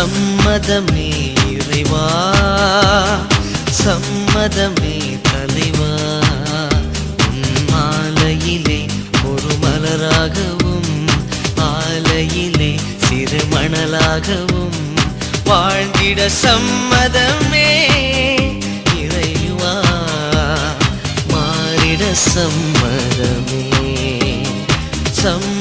சம்மதமே இறைவா சம்மதமே தலைவா. மாலையிலே ஒரு மலராகவும் ஆலையிலே சிறுமணலாகவும் வாழ்ந்திட சம்மதமே இறைவா. மாறிட சம்மதமே சம்மதமே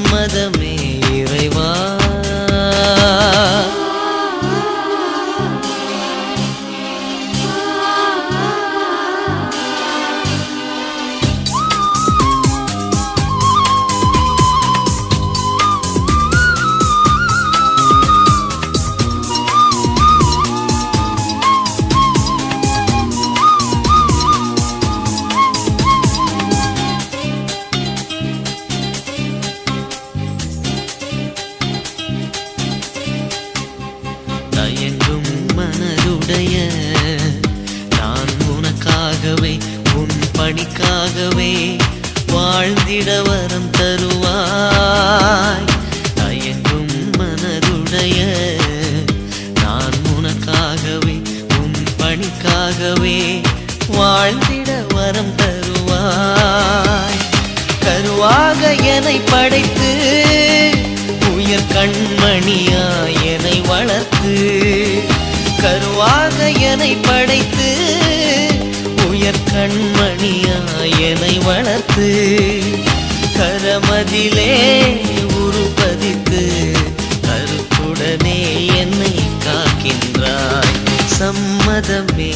பணிக்காகவே உன் பணிக்காகவே வாழ்ந்திட வரம் தருவாய். தயங்கும் மனதுடைய நான் உனக்காகவே உன் பணிக்காகவே வாழ்ந்திட வரம் தருவாய். கருவாக என்னை படைத்து உயர் கண்மணியா என்னை வளர்த்து. கருவாக என்னை படைத்து உயர் கண்மணியா வளர்த்து கரமதிலே உருபதித்து கருத்துடனே என்னை காக்கின்றாய். சம்மதமே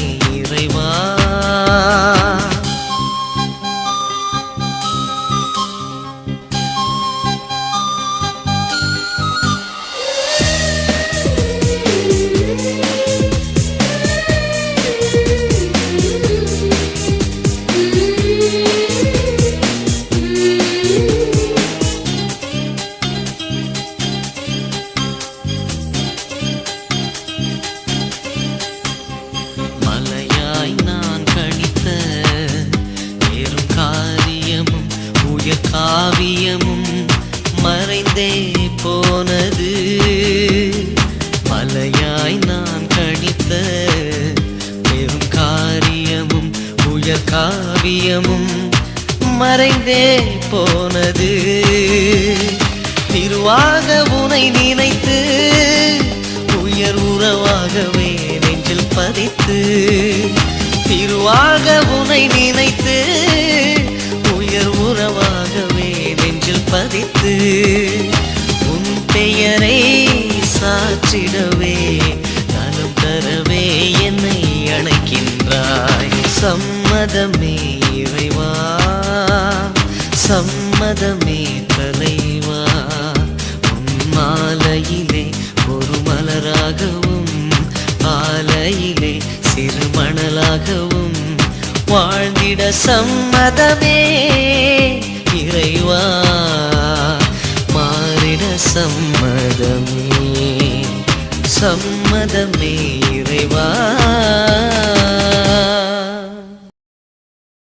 போனது. மலையாய் நான் கணித்த பெரும் காரியமும் உயர் காவியமும் மறைந்தே போனது. திருவாக உனை நினைத்து உயர் உறவாகவே நெஞ்சில் பதித்து திருவாக உனை நினைத்து உயர் உறவாகவே நெஞ்சில் பதித்து பெயரை சாற்றிடவே. நலம் தரவே என்னை அழைக்கின்றாய் சம்மதமே இறைவா சம்மதமே தலைவா. மாலையிலே ஒரு மலராகவும் ஆலையிலே சிறுமணலாகவும் வாழ்ந்திட சம்மதமே. சம்மதமே சம்மதமே இறைவா.